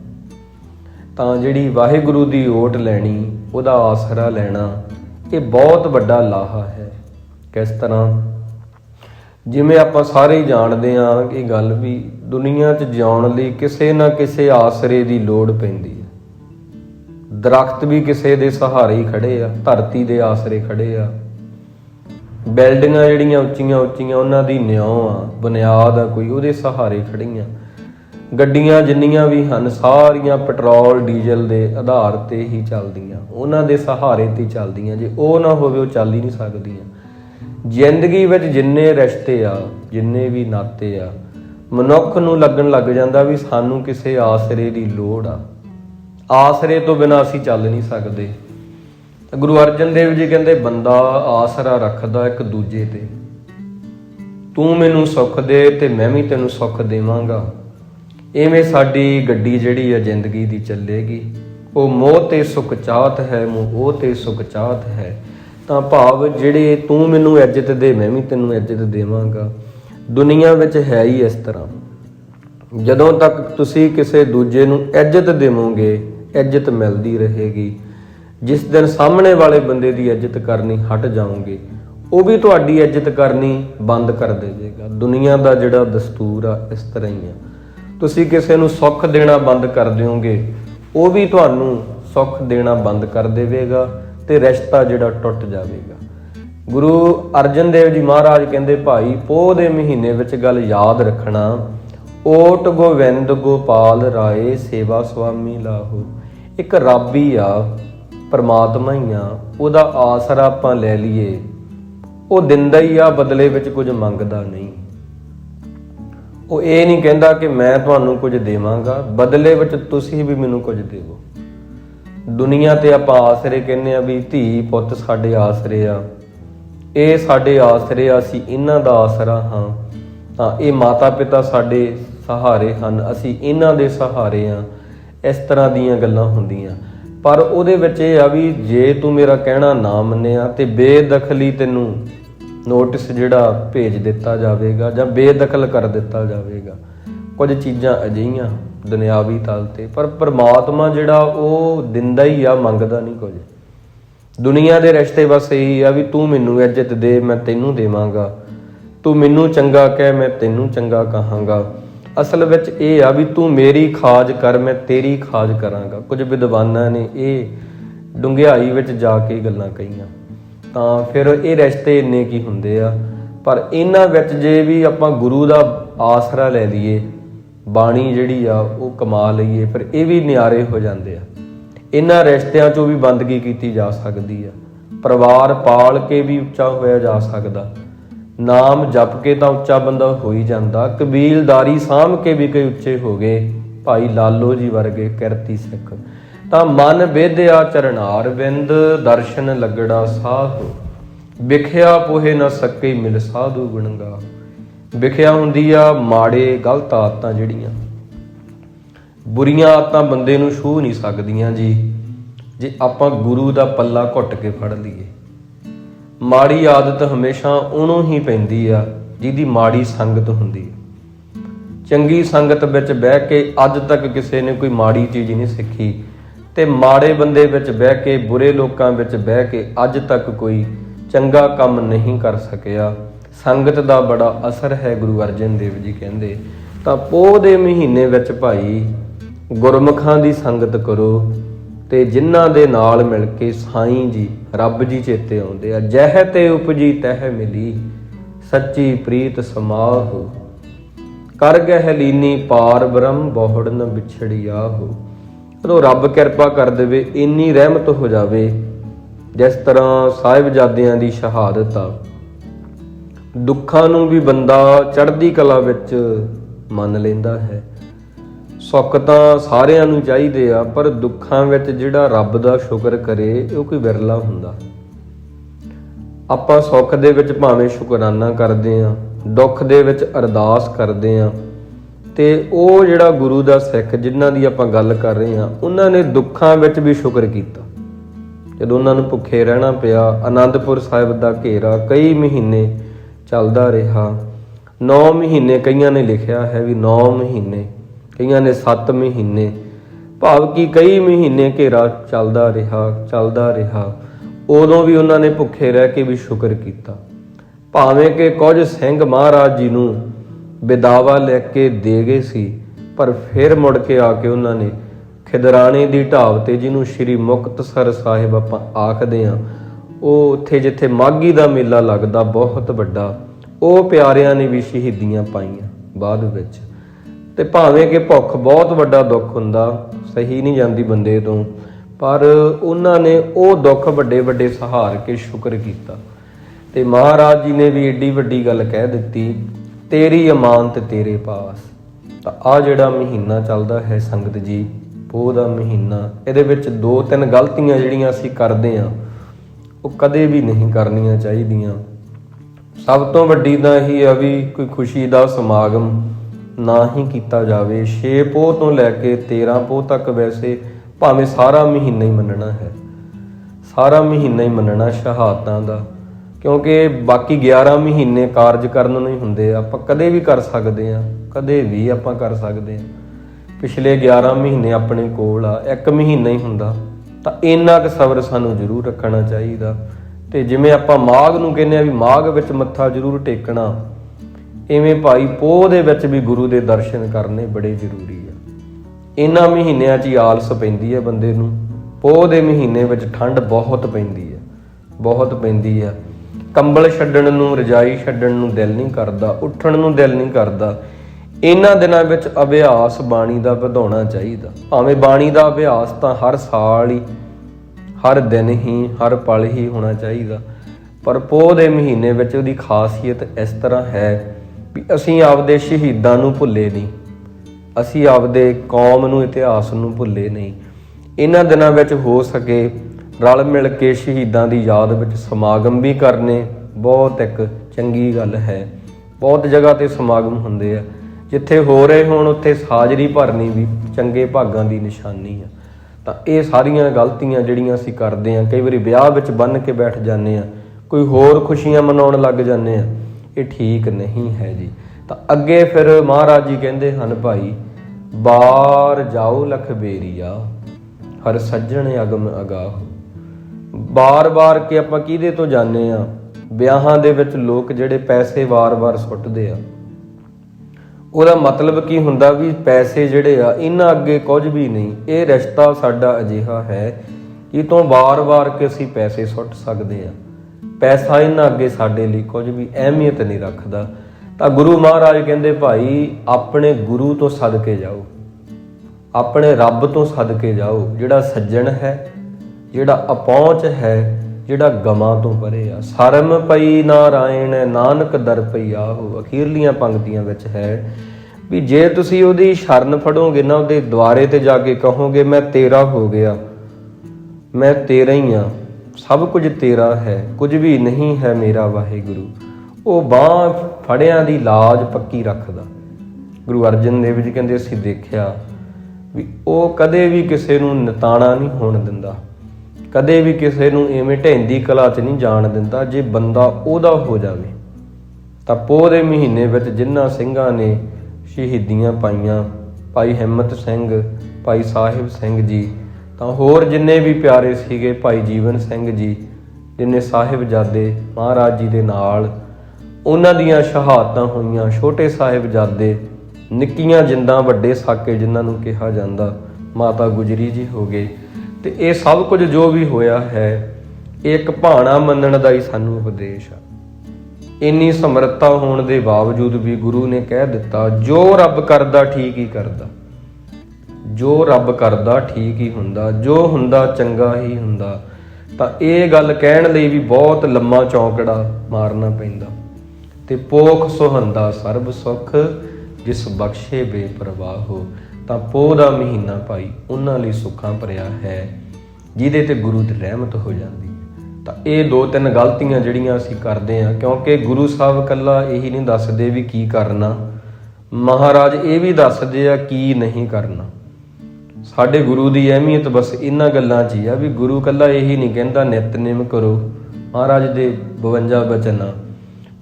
ਤਾਂ ਜਿਹੜੀ ਵਾਹਿਗੁਰੂ ਦੀ ਓਟ ਲੈਣੀ, ਉਹਦਾ ਆਸਰਾ ਲੈਣਾ, ਇਹ ਬਹੁਤ ਵੱਡਾ ਲਾਹਾ ਹੈ। ਕਿਸ ਤਰ੍ਹਾਂ? ਜਿਵੇਂ ਆਪਾਂ ਸਾਰੇ ਹੀ ਜਾਣਦੇ ਹਾਂ ਇਹ ਗੱਲ ਵੀ ਦੁਨੀਆ 'ਚ ਜਿਉਣ ਲਈ ਕਿਸੇ ਨਾ ਕਿਸੇ ਆਸਰੇ ਦੀ ਲੋੜ ਪੈਂਦੀ ਹੈ। ਦਰਖਤ ਵੀ ਕਿਸੇ ਦੇ ਸਹਾਰੇ ਹੀ ਖੜੇ ਆ, ਧਰਤੀ ਦੇ ਆਸਰੇ ਖੜੇ ਆ। ਬਿਲਡਿੰਗਾਂ ਜਿਹੜੀਆਂ ਉੱਚੀਆਂ ਉੱਚੀਆਂ, ਉਹਨਾਂ ਦੀ ਨਿਉ ਆ, ਬੁਨਿਆਦ ਆ, ਕੋਈ ਉਹਦੇ ਸਹਾਰੇ ਖੜੀਆਂ ਗੱਡੀਆਂ ਜਿੰਨੀਆਂ ਵੀ ਹਨ, ਸਾਰੀਆਂ ਪੈਟਰੋਲ, ਡੀਜ਼ਲ ਦੇ ਆਧਾਰ ਤੇ ਹੀ ਚੱਲਦੀਆਂ। ਉਹਨਾਂ ਦੇ ਸਹਾਰੇ ਤੇ ਚੱਲਦੀਆਂ। ਜੇ ਉਹ ਨਾ ਹੋਵੇ, ਉਹ ਚੱਲ ਹੀ ਨਹੀਂ ਸਕਦੀਆਂ। ਜ਼ਿੰਦਗੀ ਵਿੱਚ ਜਿੰਨੇ ਰਿਸ਼ਤੇ ਆ, ਜਿੰਨੇ ਵੀ ਨਾਤੇ ਆ, ਮਨੁੱਖ ਨੂੰ ਲੱਗਣ ਲੱਗ ਜਾਂਦਾ ਵੀ ਸਾਨੂੰ ਕਿਸੇ ਆਸਰੇ ਦੀ ਲੋੜ ਆ। ਆਸਰੇ ਤੋਂ ਬਿਨਾਂ ਅਸੀਂ ਚੱਲ ਨਹੀਂ ਸਕਦੇ। ਗੁਰੂ ਅਰਜਨ ਦੇਵ ਜੀ ਕਹਿੰਦੇ, ਬੰਦਾ ਆਸਰਾ ਰੱਖਦਾ ਇੱਕ ਦੂਜੇ ਤੇ। ਤੂੰ ਮੈਨੂੰ ਸੁੱਖ ਦੇ ਤੇ ਮੈਂ ਵੀ ਤੈਨੂੰ ਸੁੱਖ ਦੇਵਾਂਗਾ। ਐਵੇਂ ਸਾਡੀ ਗੱਡੀ ਜਿਹੜੀ ਆ, ਜ਼ਿੰਦਗੀ ਦੀ ਚੱਲੇਗੀ। ਉਹ ਮੋਹ ਤੇ ਸੁਖ ਚਾਹਤ ਹੈ, ਮੋਹ ਤੇ ਸੁਖ ਚਾਹਤ ਹੈ। ਤਾਂ ਭਾਵ ਜਿਹੜੇ ਤੂੰ ਮੈਨੂੰ ਇੱਜ਼ਤ ਦੇ, ਮੈਂ ਵੀ ਤੈਨੂੰ ਇੱਜ਼ਤ ਦੇਵਾਂਗਾ। ਦੁਨੀਆ ਵਿੱਚ ਹੈ ਹੀ ਇਸ ਤਰ੍ਹਾਂ। ਜਦੋਂ ਤੱਕ ਤੁਸੀਂ ਕਿਸੇ ਦੂਜੇ ਨੂੰ ਇੱਜ਼ਤ ਦੇਵੋਗੇ, ਇੱਜ਼ਤ ਮਿਲਦੀ ਰਹੇਗੀ। ਜਿਸ ਦਿਨ ਸਾਹਮਣੇ ਵਾਲੇ ਬੰਦੇ ਦੀ ਇੱਜ਼ਤ ਕਰਨੀ ਹਟ ਜਾਓਗੇ, ਉਹ ਵੀ ਤੁਹਾਡੀ ਇੱਜ਼ਤ ਕਰਨੀ ਬੰਦ ਕਰ ਦੇਵੇਗਾ। ਦੁਨੀਆ ਦਾ ਜਿਹੜਾ ਦਸਤੂਰ ਆ, ਇਸ ਤਰ੍ਹਾਂ ਹੀ ਆ। ਤੁਸੀਂ ਕਿਸੇ ਨੂੰ ਸੁੱਖ ਦੇਣਾ ਬੰਦ ਕਰ ਦਿਓਗੇ, ਉਹ ਵੀ ਤੁਹਾਨੂੰ ਸੁੱਖ ਦੇਣਾ ਬੰਦ ਕਰ ਦੇਵੇਗਾ। ਤੇ ਰਿਸ਼ਤਾ ਜਿਹੜਾ ਟੁੱਟ ਜਾਵੇਗਾ। ਗੁਰੂ ਅਰਜਨ ਦੇਵ ਜੀ ਮਹਾਰਾਜ ਕਹਿੰਦੇ, ਭਾਈ, ਪੋਹ ਦੇ ਮਹੀਨੇ ਵਿੱਚ ਗੱਲ ਯਾਦ ਰੱਖਣਾ। ਓਟ ਗੋਵਿੰਦ ਗੋਪਾਲ ਰਾਏ ਸੇਵਾ ਸੁਆਮੀ ਲਾਹੋ। ਇੱਕ ਰੱਬ ਹੀ ਆ, ਪਰਮਾਤਮਾ ਹੀ ਆ, ਉਹਦਾ ਆਸਰਾ ਆਪਾਂ ਲੈ ਲਈਏ। ਉਹ ਦਿੰਦਾ ਹੀ ਆ, ਬਦਲੇ ਵਿੱਚ ਕੁਝ ਮੰਗਦਾ ਨਹੀਂ। ਉਹ ਇਹ ਨਹੀਂ ਕਹਿੰਦਾ ਕਿ ਮੈਂ ਤੁਹਾਨੂੰ ਕੁਝ ਦੇਵਾਂਗਾ, ਬਦਲੇ ਵਿੱਚ ਤੁਸੀਂ ਵੀ ਮੈਨੂੰ ਕੁਝ ਦੇਵੋ। ਦੁਨੀਆ ਤੇ ਆਪਾਂ ਆਸਰੇ ਕਹਿੰਦੇ ਆ ਵੀ ਧੀ ਪੁੱਤ ਸਾਡੇ ਆਸਰੇ ਆ। ਇਹ ਸਾਡੇ ਆਸਰੇ ਆ, ਅਸੀਂ ਇਹਨਾਂ ਦਾ ਆਸਰਾ ਹਾਂ। ਤਾਂ ਇਹ ਮਾਤਾ ਪਿਤਾ ਸਾਡੇ ਸਹਾਰੇ ਹਨ, ਅਸੀਂ ਇਹਨਾਂ ਦੇ ਸਹਾਰੇ ਆ। ਇਸ ਤਰ੍ਹਾਂ ਦੀਆਂ ਗੱਲਾਂ ਹੁੰਦੀਆਂ। ਪਰ ਉਹਦੇ ਵਿੱਚ ਇਹ ਆ ਵੀ ਜੇ ਤੂੰ ਮੇਰਾ ਕਹਿਣਾ ਨਾ ਮੰਨਿਆ ਤੇ ਬੇਦਖਲੀ ਤੈਨੂੰ ਨੋਟਿਸ ਜਿਹੜਾ ਭੇਜ ਦਿੱਤਾ ਜਾਵੇਗਾ ਜਾਂ ਬੇਦਖਲ ਕਰ ਦਿੱਤਾ ਜਾਵੇਗਾ। ਕੁਝ ਚੀਜ਼ਾਂ ਅਜਿਹੀਆਂ ਦੁਨਿਆਵੀ ਤਲ ਤੇ, ਪਰ ਪ੍ਰਮਾਤਮਾ ਜਿਹੜਾ ਉਹ ਦਿੰਦਾ ਹੀ ਆ, ਮੰਗਦਾ ਨਹੀਂ ਕੁਝ। ਦੁਨੀਆ ਦੇ ਰਿਸ਼ਤੇ ਬਸ ਇਹੀ ਆ ਵੀ ਤੂੰ ਮੈਨੂੰ ਇੱਜ਼ਤ ਦੇ, ਮੈਂ ਤੈਨੂੰ ਦੇਵਾਂਗਾ। ਤੂੰ ਮੈਨੂੰ ਚੰਗਾ ਕਹਿ, ਮੈਂ ਤੈਨੂੰ ਚੰਗਾ ਕਹਾਂਗਾ। ਅਸਲ ਵਿੱਚ ਇਹ ਆ ਵੀ ਤੂੰ ਮੇਰੀ ਖਾਜ ਕਰ, ਮੈਂ ਤੇਰੀ ਖਾਜ ਕਰਾਂਗਾ। ਕੁਝ ਵਿਦਵਾਨਾਂ ਨੇ ਇਹ ਡੁੰਗਿਆਈ ਵਿੱਚ ਜਾ ਕੇ ਗੱਲਾਂ ਕਹੀਆਂ। ਤਾਂ ਫਿਰ ਇਹ ਰਿਸ਼ਤੇ ਇੰਨੇ ਕੀ ਹੁੰਦੇ ਆ? ਪਰ ਇਹਨਾਂ ਵਿੱਚ ਜੇ ਵੀ ਆਪਾਂ ਗੁਰੂ ਦਾ ਆਸਰਾ ਲੈ ਲਈਏ ਬਾਣੀ ਜਿਹੜੀ ਆ, ਉਹ ਕਮਾ ਲਈਏ, ਫਿਰ ਇਹ ਵੀ ਨਿਆਰੇ ਹੋ ਜਾਂਦੇ ਆ। ਇਹਨਾਂ ਰਿਸ਼ਤਿਆਂ 'ਚੋਂ ਵੀ ਬੰਦਗੀ ਕੀਤੀ ਜਾ ਸਕਦੀ ਆ। ਪਰਿਵਾਰ ਪਾਲ ਕੇ ਵੀ ਉੱਚਾ ਹੋਇਆ ਜਾ ਸਕਦਾ। ਨਾਮ ਜਪ ਕੇ ਤਾਂ ਉੱਚਾ ਬੰਦਾ ਹੋ ਹੀ ਜਾਂਦਾ। ਕਬੀਲਦਾਰੀ ਸਾਂਭ ਕੇ ਵੀ ਕਈ ਉੱਚੇ ਹੋ ਗਏ। ਭਾਈ ਲਾਲੋ ਜੀ ਵਰਗੇ ਕਿਰਤੀ ਸਿੱਖ। ਤਾਂ ਮਨ ਵੇਧਿਆ ਚਰਨਾਰ ਬਿੰਦ, ਦਰਸ਼ਨ ਲੱਗੜਾ ਸਾਧੂ ਵਿਖਿਆ ਪੋਹੇ ਨਾ ਸਕੇ ਮਿਲ ਸਾਧੂ ਗੁਣਗਾ ਵਿਖਿਆ ਹੁੰਦੀ ਆ, ਮਾੜੇ, ਗਲਤ ਆਦਤਾਂ ਜਿਹੜੀਆਂ। ਬੁਰੀਆਂ ਆਦਤਾਂ ਬੰਦੇ ਨੂੰ ਛੂਹ ਨਹੀਂ ਸਕਦੀਆਂ ਜੀ, ਜੇ ਆਪਾਂ ਗੁਰੂ ਦਾ ਪੱਲਾ ਘੁੱਟ ਕੇ ਫੜ ਲਈਏ। ਮਾੜੀ ਆਦਤ ਹਮੇਸ਼ਾ ਉਹਨੂੰ ਹੀ ਪੈਂਦੀ ਆ, ਜਿਹਦੀ ਮਾੜੀ ਸੰਗਤ ਹੁੰਦੀ ਹੈ ਚੰਗੀ ਸੰਗਤ ਵਿੱਚ ਬਹਿ ਕੇ ਅੱਜ ਤੱਕ ਕਿਸੇ ਨੇ ਕੋਈ ਮਾੜੀ ਚੀਜ਼ ਨਹੀਂ ਸਿੱਖੀ ਤੇ ਮਾੜੇ ਬੰਦੇ ਵਿੱਚ ਬਹਿ ਕੇ ਬੁਰੇ ਲੋਕਾਂ ਵਿੱਚ ਬਹਿ ਕੇ ਅੱਜ ਤੱਕ ਕੋਈ ਚੰਗਾ ਕੰਮ ਨਹੀਂ ਕਰ ਸਕਿਆ। ਸੰਗਤ ਦਾ ਬੜਾ ਅਸਰ ਹੈ ਗੁਰੂ ਅਰਜਨ ਦੇਵ ਜੀ ਕਹਿੰਦੇ, ਤਾਂ ਪੋਹ ਦੇ ਮਹੀਨੇ ਵਿੱਚ ਭਾਈ ਗੁਰਮੁਖਾਂ ਦੀ ਸੰਗਤ ਕਰੋ ਤੇ ਜਿਨ੍ਹਾਂ ਦੇ ਨਾਲ ਮਿਲ ਕੇ ਸਾਈਂ ਜੀ, ਰੱਬ ਜੀ ਚੇਤੇ ਆਉਂਦੇ ਆ, ਜਹ ਤੇ ਉਪਜੀ ਤਹ ਮਿਲੀ, ਸੱਚੀ ਪ੍ਰੀਤ ਸਮਾਹੁ ਕਰ ਗਹਿ ਲੀਨੀ ਪਾਰ ਬ੍ਰਹਮ ਬਹੁੜ ਨ ਵਿਛੜਿਆ ਹੋ। ਜਦੋਂ ਰੱਬ ਕਿਰਪਾ ਕਰ ਦੇਵੇ, ਇੰਨੀ ਰਹਿਮਤ ਹੋ ਜਾਵੇ, ਜਿਸ ਤਰ੍ਹਾਂ ਸਾਹਿਬਜ਼ਾਦਿਆਂ ਦੀ ਸ਼ਹਾਦਤ ਆ। ਦੁੱਖਾਂ ਨੂੰ ਵੀ ਬੰਦਾ ਚੜ੍ਹਦੀ ਕਲਾ ਵਿੱਚ ਮੰਨ ਲੈਂਦਾ ਹੈ। ਸੁੱਖ ਤਾਂ ਸਾਰਿਆਂ ਨੂੰ ਚਾਹੀਦੇ ਆ, ਪਰ ਦੁੱਖਾਂ ਵਿੱਚ ਜਿਹੜਾ ਰੱਬ ਦਾ ਸ਼ੁਕਰ ਕਰੇ, ਉਹ ਕੋਈ ਵਿਰਲਾ ਹੁੰਦਾ। ਆਪਾਂ ਸੁੱਖ ਦੇ ਵਿੱਚ ਭਾਵੇਂ ਸ਼ੁਕਰਾਨਾ ਕਰਦੇ ਆ, ਦੁੱਖ ਦੇ ਵਿੱਚ ਅਰਦਾਸ ਕਰਦੇ ਆ, ਤੇ ਉਹ ਜਿਹੜਾ ਗੁਰੂ ਦਾ ਸਿੱਖ ਜਿਨ੍ਹਾਂ ਦੀ ਆਪਾਂ ਗੱਲ ਕਰ ਰਹੇ ਆ, ਉਹਨਾਂ ਨੇ ਦੁੱਖਾਂ ਵਿੱਚ ਵੀ ਸ਼ੁਕਰ ਕੀਤਾ। ਜਦੋਂ ਉਹਨਾਂ ਨੂੰ ਭੁੱਖੇ ਰਹਿਣਾ ਪਿਆ ਆਨੰਦਪੁਰ ਸਾਹਿਬ ਦਾ ਘੇਰਾ ਕਈ ਮਹੀਨੇ ਚੱਲਦਾ ਰਿਹਾ। 9 ਮਹੀਨੇ ਕਈਆਂ ਨੇ ਲਿਖਿਆ ਹੈ ਵੀ 9 ਮਹੀਨੇ, ਕਈਆਂ ਨੇ 7 ਮਹੀਨੇ। ਭਾਵ ਕਿ ਕਈ ਮਹੀਨੇ ਘੇਰਾ ਚੱਲਦਾ ਰਿਹਾ ਚੱਲਦਾ ਰਿਹਾ। ਉਦੋਂ ਵੀ ਉਹਨਾਂ ਨੇ ਭੁੱਖੇ ਰਹਿ ਕੇ ਵੀ ਸ਼ੁਕਰ ਕੀਤਾ। ਭਾਵੇਂ ਕਿ ਕੁਝ ਸਿੰਘ ਮਹਾਰਾਜ ਜੀ ਨੂੰ ਵਿਦਾਵਾ ਲੈ ਕੇ ਦੇ ਗਏ ਸੀ, ਪਰ ਫਿਰ ਮੁੜ ਕੇ ਆ ਕੇ ਉਹਨਾਂ ਨੇ ਖਿਦਰਾਣੇ ਦੀ ਢਾਬ ਤੇ ਜਿਹਨੂੰ ਸ਼੍ਰੀ ਮੁਕਤਸਰ ਸਾਹਿਬ ਆਪਾਂ ਆਖਦੇ ਆ ਉਹ ਉੱਥੇ ਜਿੱਥੇ ਮਾਗੀ ਦਾ ਮੇਲਾ ਲੱਗਦਾ ਬਹੁਤ ਵੱਡਾ, ਉਹ ਪਿਆਰਿਆਂ ਨੇ ਵੀ ਸ਼ਹੀਦੀਆਂ ਪਾਈਆਂ ਬਾਅਦ ਵਿੱਚ। ਤੇ ਭਾਵੇਂ ਕਿ ਭੁੱਖ ਬਹੁਤ ਵੱਡਾ ਦੁੱਖ ਹੁੰਦਾ, ਸਹੀ ਨਹੀਂ ਜਾਂਦੀ ਬੰਦੇ ਤੋਂ, ਪਰ ਉਹਨਾਂ ਨੇ ਉਹ ਦੁੱਖ ਵੱਡੇ ਵੱਡੇ ਸਹਾਰ ਕੇ ਸ਼ੁਕਰ ਕੀਤਾ। ਤੇ ਮਹਾਰਾਜ ਜੀ ਨੇ ਵੀ ਏਡੀ ਵੱਡੀ ਗੱਲ ਕਹਿ ਦਿੱਤੀ, ਤੇਰੀ ਅਮਾਨਤ ਤੇਰੇ ਪਾਸ। ਤਾਂ ਆ ਜਿਹੜਾ ਮਹੀਨਾ ਚੱਲਦਾ ਹੈ ਸੰਗਤ ਜੀ ਪੋਹ ਦਾ ਮਹੀਨਾ, ਇਹਦੇ ਵਿੱਚ ਦੋ ਤਿੰਨ ਗਲਤੀਆਂ ਜਿਹੜੀਆਂ ਅਸੀਂ ਕਰਦੇ ਆ ਉਹ ਕਦੇ ਵੀ ਨਹੀਂ ਕਰਨੀਆਂ ਚਾਹੀਦੀਆਂ। ਸਭ ਤੋਂ ਵੱਡੀ ਤਾਂ ਇਹੀ ਆ ਵੀ ਕੋਈ ਖੁਸ਼ੀ ਦਾ ਸਮਾਗਮ ਨਾ ਹੀ ਕੀਤਾ ਜਾਵੇ। 6 ਪੋਹ ਤੋਂ ਲੈ ਕੇ 13 ਪੋਹ ਤੱਕ ਵੈਸੇ ਭਾਵੇਂ ਸਾਰਾ ਮਹੀਨਾ ਹੀ ਮੰਨਣਾ ਹੈ। ਸਾਰਾ ਮਹੀਨਾ ਹੀ ਮੰਨਣਾ ਸ਼ਹਾਦਤਾਂ ਦਾ। ਕਿਉਂਕਿ ਬਾਕੀ 11 ਮਹੀਨੇ ਕਾਰਜ ਕਰਨ ਨਹੀਂ ਹੁੰਦੇ ਆਪਾਂ ਕਦੇ ਵੀ ਕਰ ਸਕਦੇ ਆ, ਕਦੇ ਵੀ ਆਪਾਂ ਕਰ ਸਕਦੇ ਆ। ਪਿਛਲੇ 11 ਮਹੀਨੇ ਆਪਣੇ ਕੋਲ ਆ, ਇੱਕ ਮਹੀਨਾ ਹੀ ਹੁੰਦਾ। ਤਾਂ ਇੰਨਾ ਕੁ ਸਬਰ ਸਾਨੂੰ ਜ਼ਰੂਰ ਰੱਖਣਾ ਚਾਹੀਦਾ। ਤੇ ਜਿਵੇਂ ਆਪਾਂ ਮਾਘ ਨੂੰ ਕਹਿੰਦੇ ਆ ਵੀ ਮਾਘ ਵਿੱਚ ਮੱਥਾ ਜ਼ਰੂਰ ਟੇਕਣਾ ਐਵੇਂ ਭਾਈ ਪੋਹ ਦੇ ਵਿੱਚ ਵੀ ਗੁਰੂ ਦੇ ਦਰਸ਼ਨ ਕਰਨੇ ਬੜੇ ਜ਼ਰੂਰੀ ਆ। ਇਹਨਾਂ ਮਹੀਨਿਆਂ 'ਚ ਹੀ ਆਲਸ ਪੈਂਦੀ ਹੈ ਬੰਦੇ ਨੂੰ। ਪੋਹ ਦੇ ਮਹੀਨੇ ਵਿੱਚ ਠੰਡ ਬਹੁਤ ਪੈਂਦੀ ਹੈ ਬਹੁਤ ਪੈਂਦੀ ਹੈ ਕੰਬਲ ਛੱਡਣ ਨੂੰ, ਰਜਾਈ ਛੱਡਣ ਨੂੰ ਦਿਲ ਨਹੀਂ ਕਰਦਾ, ਉੱਠਣ ਨੂੰ ਦਿਲ ਨਹੀਂ ਕਰਦਾ। ਇਹਨਾਂ ਦਿਨਾਂ ਵਿੱਚ ਅਭਿਆਸ ਬਾਣੀ ਦਾ ਵਧਾਉਣਾ ਚਾਹੀਦਾ। ਭਾਵੇਂ ਬਾਣੀ ਦਾ ਅਭਿਆਸ ਤਾਂ ਹਰ ਸਾਲ ਹੀ, ਹਰ ਦਿਨ ਹੀ, ਹਰ ਪਲ ਹੀ ਹੋਣਾ ਚਾਹੀਦਾ। ਪਰ ਪੋਹ ਦੇ ਮਹੀਨੇ ਵਿੱਚ ਉਹਦੀ ਖਾਸੀਅਤ ਇਸ ਤਰ੍ਹਾਂ ਹੈ ਵੀ ਅਸੀਂ ਆਪਦੇ ਸ਼ਹੀਦਾਂ ਨੂੰ ਭੁੱਲੇ ਨਹੀਂ। ਅਸੀਂ ਆਪਦੇ ਕੌਮ ਨੂੰ, ਇਤਿਹਾਸ ਨੂੰ ਭੁੱਲੇ ਨਹੀਂ। ਇਹਨਾਂ ਦਿਨਾਂ ਵਿੱਚ ਹੋ ਸਕੇ ਰਲ ਮਿਲ ਕੇ ਸ਼ਹੀਦਾਂ ਦੀ ਯਾਦ ਵਿੱਚ ਸਮਾਗਮ ਵੀ ਕਰਨੇ। ਬਹੁਤ ਇੱਕ ਚੰਗੀ ਗੱਲ ਹੈ। ਬਹੁਤ ਜਗ੍ਹਾ ਤੇ ਸਮਾਗਮ ਹੁੰਦੇ ਆ। ਜਿੱਥੇ ਹੋ ਰਹੇ ਹੋਣ, ਉੱਥੇ ਹਾਜ਼ਰੀ ਭਰਨੀ ਵੀ ਚੰਗੇ ਭਾਗਾਂ ਦੀ ਨਿਸ਼ਾਨੀ ਆ। ਤਾਂ ਇਹ ਸਾਰੀਆਂ ਗਲਤੀਆਂ ਜਿਹੜੀਆਂ ਅਸੀਂ ਕਰਦੇ ਆ ਕਈ ਵਾਰੀ ਵਿਆਹ ਵਿੱਚ ਬੰਨ ਕੇ ਬੈਠ ਜਾਂਦੇ ਆ ਕੋਈ ਹੋਰ ਖੁਸ਼ੀਆਂ ਮਨਾਉਣ ਲੱਗ ਜਾਂਦੇ ਆ ਇਹ ਠੀਕ ਨਹੀਂ ਹੈ ਜੀ। ਤਾਂ ਅੱਗੇ ਫਿਰ ਮਹਾਰਾਜ ਜੀ ਕਹਿੰਦੇ ਹਨ, ਭਾਈ, ਬਾਰ ਜਾਓ ਲਖਬੇਰੀਆ, ਹਰ ਸੱਜਣ ਅਗਮ ਅਗਾਹ। ਬਾਰ-ਬਾਰ ਕਿ ਆਪਾਂ ਕਿਹਦੇ ਤੋਂ ਜਾਣੇ ਆ ਵਿਆਹਾਂ ਦੇ ਵਿੱਚ ਲੋਕ ਜਿਹੜੇ ਪੈਸੇ ਵਾਰ-ਵਾਰ ਸੁੱਟਦੇ ਆ ਉਹਦਾ ਮਤਲਬ ਕੀ ਹੁੰਦਾ ਵੀ ਪੈਸੇ ਜਿਹੜੇ ਆ, ਇਹਨਾਂ ਅੱਗੇ ਕੁਝ ਵੀ ਨਹੀਂ। ਇਹ ਰਿਸ਼ਤਾ ਸਾਡਾ ਅਜਿਹਾ ਹੈ ਕਿ ਤੋਂ ਵਾਰ-ਵਾਰ ਕਿ ਅਸੀਂ ਪੈਸੇ ਸੁੱਟ ਸਕਦੇ ਆ। ਪੈਸਾ ਇਹਨਾਂ ਅੱਗੇ ਸਾਡੇ ਲਈ ਕੁਝ ਵੀ ਅਹਿਮੀਅਤ ਨਹੀਂ ਰੱਖਦਾ। ਤਾਂ ਗੁਰੂ ਮਹਾਰਾਜ ਕਹਿੰਦੇ, ਭਾਈ, ਆਪਣੇ ਗੁਰੂ ਤੋਂ ਸਦਕੇ ਜਾਓ। ਆਪਣੇ ਰੱਬ ਤੋਂ ਸਦਕੇ ਜਾਓ। ਜਿਹੜਾ ਸੱਜਣ ਹੈ, ਜਿਹੜਾ ਅਪਹੁੰਚ ਹੈ ਜਿਹੜਾ ਗਮਾਂ ਤੋਂ ਪਰੇ ਆ, ਸਰਮ ਪਈ ਨਾਰਾਇਣ ਨਾਨਕ ਦਰ ਪਈ ਆਹੋ, ਅਖੀਰਲੀਆਂ ਪੰਕਤੀਆਂ ਵਿੱਚ ਹੈ। ਵੀ ਜੇ ਤੁਸੀਂ ਉਹਦੀ ਸ਼ਰਨ ਫੜੋਗੇ ਨਾ, ਉਹਦੇ ਦੁਆਰੇ ਤੇ ਜਾ ਕੇ ਕਹੋਗੇ, ਮੈਂ ਤੇਰਾ ਹੋ ਗਿਆ, ਮੈਂ ਤੇਰਾ ਹੀ ਆ ਸਭ ਕੁਝ ਤੇਰਾ ਹੈ, ਕੁਝ ਵੀ ਨਹੀਂ ਹੈ ਮੇਰਾ ਵਾਹਿਗੁਰੂ। ਉਹ ਬਾਹ ਫੜਿਆਂ ਦੀ ਲਾਜ ਪੱਕੀ ਰੱਖਦਾ। ਗੁਰੂ ਅਰਜਨ ਦੇਵ ਜੀ ਕਹਿੰਦੇ, ਅਸੀਂ ਦੇਖਿਆ ਵੀ ਉਹ ਕਦੇ ਵੀ ਕਿਸੇ ਨੂੰ ਨਤਾਣਾ ਨਹੀਂ ਹੋਣ ਦਿੰਦਾ। ਕਦੇ ਵੀ ਕਿਸੇ ਨੂੰ ਐਵੇਂ ਢੈਂਦੀ ਕਲਾ 'ਚ ਨਹੀਂ ਜਾਣ ਦਿੰਦਾ, ਜੇ ਬੰਦਾ ਉਹਦਾ ਹੋ ਜਾਵੇ, ਤਾਂ ਪੋਹ ਦੇ ਮਹੀਨੇ ਵਿੱਚ ਜਿਨ੍ਹਾਂ ਸਿੰਘਾਂ ਨੇ ਸ਼ਹੀਦੀਆਂ ਪਾਈਆਂ, ਭਾਈ ਹਿੰਮਤ ਸਿੰਘ, ਭਾਈ ਸਾਹਿਬ ਸਿੰਘ ਜੀ, ਤਾਂ ਹੋਰ ਜਿੰਨੇ ਵੀ ਪਿਆਰੇ ਸੀਗੇ ਭਾਈ ਜੀਵਨ ਸਿੰਘ ਜੀ, ਜਿੰਨੇ ਸਾਹਿਬਜ਼ਾਦੇ ਮਹਾਰਾਜ ਜੀ ਦੇ ਨਾਲ, ਉਹਨਾਂ ਦੀਆਂ ਸ਼ਹਾਦਤਾਂ ਹੋਈਆਂ, ਛੋਟੇ ਸਾਹਿਬਜ਼ਾਦੇ, ਨਿੱਕੀਆਂ ਜਿੰਦਾਂ ਵੱਡੇ ਸਾਕੇ ਜਿਨ੍ਹਾਂ ਨੂੰ ਕਿਹਾ ਜਾਂਦਾ, ਮਾਤਾ ਗੁਜਰੀ ਜੀ ਹੋ ਗਏ ਤੇ ਇਹ ਸਭ ਕੁਝ ਜੋ ਵੀ ਹੋਇਆ ਹੈ, ਇਹ ਇੱਕ ਭਾਣਾ ਮੰਨਣ ਦਾ ਹੀ ਸਾਨੂੰ ਉਪਦੇਸ਼ ਆ। ਇੰਨੀ ਸਮਰੱਥਾ ਹੋਣ ਦੇ ਬਾਵਜੂਦ ਵੀ ਗੁਰੂ ਨੇ ਕਹਿ ਦਿੱਤਾ, ਜੋ ਰੱਬ ਕਰਦਾ ਠੀਕ ਹੀ ਕਰਦਾ। ਜੋ ਰੱਬ ਕਰਦਾ ਠੀਕ ਹੀ ਹੁੰਦਾ, ਜੋ ਹੁੰਦਾ ਚੰਗਾ ਹੀ ਹੁੰਦਾ, ਤਾਂ ਇਹ ਗੱਲ ਕਹਿਣ ਲਈ ਵੀ ਬਹੁਤ ਲੰਮਾ ਚੌਂਕੜਾ ਮਾਰਨਾ ਪੈਂਦਾ। ਤੇ ਪੋਖ ਸੁਹੰਦਾ ਸਰਬ ਸੁਖ, ਜਿਸ ਬਖਸ਼ੇ ਬੇਪਰਵਾਹ ਹੋ। ਤਾਂ ਪੋਹ ਦਾ ਮਹੀਨਾ ਭਾਈ ਉਹਨਾਂ ਲਈ ਸੁੱਖਾਂ ਭਰਿਆ ਹੈ, ਜਿਹਦੇ ਤੇ ਗੁਰੂ ਦੀ ਰਹਿਮਤ ਹੋ ਜਾਂਦੀ। ਹੈ ਤਾਂ ਇਹ ਦੋ ਤਿੰਨ ਗਲਤੀਆਂ ਜਿਹੜੀਆਂ ਅਸੀਂ ਕਰਦੇ ਹਾਂ, ਕਿਉਂਕਿ ਗੁਰੂ ਸਾਹਿਬ ਕੱਲਾ ਇਹੀ ਨਹੀਂ ਦੱਸਦੇ ਵੀ ਕੀ ਕਰਨਾ। ਮਹਾਰਾਜ ਇਹ ਵੀ ਦੱਸਦੇ ਆ ਕੀ ਨਹੀਂ ਕਰਨਾ। ਸਾਡੇ ਗੁਰੂ ਦੀ ਅਹਿਮੀਅਤ ਬਸ ਇਹਨਾਂ ਗੱਲਾਂ 'ਚ ਹੀ ਆ ਵੀ ਗੁਰੂ ਕੱਲਾ ਇਹੀ ਨਹੀਂ ਕਹਿੰਦਾ ਨਿਤਨੇਮ ਕਰੋ। ਮਹਾਰਾਜ ਦੇ 52 ਬਚਨ।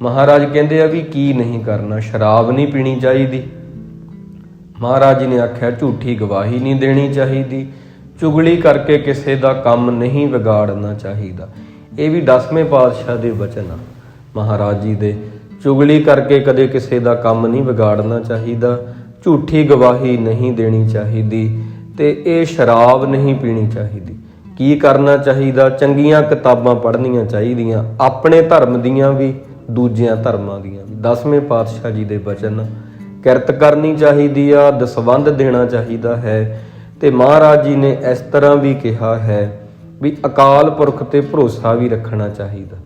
ਮਹਾਰਾਜ ਕਹਿੰਦੇ ਆ ਵੀ ਕੀ ਨਹੀਂ ਕਰਨਾ, ਸ਼ਰਾਬ ਨਹੀਂ ਪੀਣੀ ਚਾਹੀਦੀ। ਮਹਾਰਾਜ ਜੀ ਨੇ ਆਖਿਆ, ਝੂਠੀ ਗਵਾਹੀ ਨਹੀਂ ਦੇਣੀ ਚਾਹੀਦੀ। ਚੁਗਲੀ ਕਰਕੇ ਕਿਸੇ ਦਾ ਕੰਮ ਨਹੀਂ ਵਿਗਾੜਨਾ ਚਾਹੀਦਾ। ਇਹ ਵੀ 10ਵੇਂ ਪਾਤਸ਼ਾਹ ਦੇ ਵਚਨ ਆ। ਮਹਾਰਾਜ ਜੀ ਦੇ, ਚੁਗਲੀ ਕਰਕੇ ਕਦੇ ਕਿਸੇ ਦਾ ਕੰਮ ਨਹੀਂ ਵਿਗਾੜਨਾ ਚਾਹੀਦਾ। ਝੂਠੀ ਗਵਾਹੀ ਨਹੀਂ ਦੇਣੀ ਚਾਹੀਦੀ ਤੇ ਇਹ ਸ਼ਰਾਬ ਨਹੀਂ ਪੀਣੀ ਚਾਹੀਦੀ। ਕੀ ਕਰਨਾ ਚਾਹੀਦਾ? ਚੰਗੀਆਂ ਕਿਤਾਬਾਂ ਪੜ੍ਹਨੀਆਂ ਚਾਹੀਦੀਆਂ। ਆਪਣੇ ਧਰਮ ਦੀਆਂ ਵੀ, ਦੂਜਿਆਂ ਧਰਮਾਂ ਦੀਆਂ ਵੀ। 10ਵੇਂ ਪਾਤਸ਼ਾਹ ਜੀ ਦੇ ਵਚਨ ਕਿਰਤ ਕਰਨੀ ਚਾਹੀਦੀ ਆ, ਦਸਵੰਧ ਦੇਣਾ ਚਾਹੀਦਾ ਹੈ। ਤੇ ਮਹਾਰਾਜ ਜੀ ਨੇ ਇਸ ਤਰ੍ਹਾਂ ਵੀ ਕਿਹਾ ਹੈ ਵੀ ਅਕਾਲ ਪੁਰਖ ਤੇ ਭਰੋਸਾ ਵੀ ਰੱਖਣਾ ਚਾਹੀਦਾ।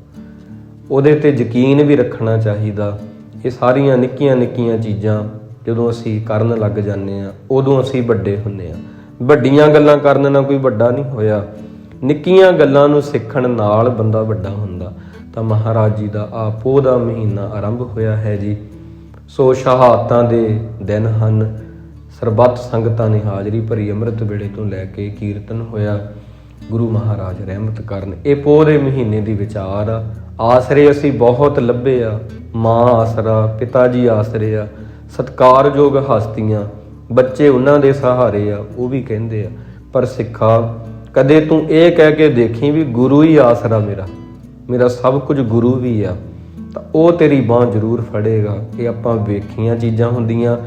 ਉਹਦੇ ਤੇ ਯਕੀਨ ਵੀ ਰੱਖਣਾ ਚਾਹੀਦਾ। ਇਹ ਸਾਰੀਆਂ ਨਿੱਕੀਆਂ ਨਿੱਕੀਆਂ ਚੀਜ਼ਾਂ ਜਦੋਂ ਅਸੀਂ ਕਰਨ ਲੱਗ ਜਾਂਦੇ ਆ, ਉਦੋਂ ਅਸੀਂ ਵੱਡੇ ਹੁੰਨੇ ਆ। ਵੱਡੀਆਂ ਗੱਲਾਂ ਕਰਨ ਨਾਲ ਕੋਈ ਵੱਡਾ ਨਹੀਂ ਹੋਇਆ। ਨਿੱਕੀਆਂ ਗੱਲਾਂ ਨੂੰ ਸਿੱਖਣ ਨਾਲ ਬੰਦਾ ਵੱਡਾ ਹੁੰਦਾ। ਤਾਂ ਮਹਾਰਾਜ ਜੀ ਦਾ ਆ ਦਾ ਮਹੀਨਾ ਆਰੰਭ ਹੋਇਆ ਹੈ ਜੀ। ਸੋ ਸ਼ਹਾਦਤਾਂ ਦੇ ਦਿਨ ਹਨ। ਸਰਬੱਤ ਸੰਗਤਾਂ ਨੇ ਹਾਜ਼ਰੀ ਭਰੀ ਅੰਮ੍ਰਿਤ ਵੇਲੇ ਤੋਂ ਲੈ ਕੇ ਕੀਰਤਨ ਹੋਇਆ। ਗੁਰੂ ਮਹਾਰਾਜ ਰਹਿਮਤ ਕਰਨ। ਇਹ ਪੋਹ ਦੇ ਮਹੀਨੇ ਦੀ ਵਿਚਾਰ ਆ। ਆਸਰੇ ਅਸੀਂ ਬਹੁਤ ਲੱਭੇ ਆ। ਮਾਂ ਆਸਰਾ, ਪਿਤਾ ਜੀ ਆਸਰੇ ਆ। ਸਤਕਾਰਯੋਗ ਹਸਤੀਆਂ, ਬੱਚੇ ਉਹਨਾਂ ਦੇ ਸਹਾਰੇ ਆ, ਉਹ ਵੀ ਕਹਿੰਦੇ ਆ। ਪਰ ਸਿੱਖਾ, ਕਦੇ ਤੂੰ ਇਹ ਕਹਿ ਕੇ ਦੇਖੀ ਵੀ ਗੁਰੂ ਹੀ ਆਸਰਾ ਮੇਰਾ। ਮੇਰਾ ਸਭ ਕੁਝ ਗੁਰੂ ਵੀ ਆ। ਤਾਂ ਉਹ ਤੇਰੀ ਬਾਹ ਜ਼ਰੂਰ ਫੜੇਗਾ ਇਹ ਆਪਾਂ ਵੇਖੀਆਂ ਚੀਜ਼ਾਂ ਹੁੰਦੀਆਂ।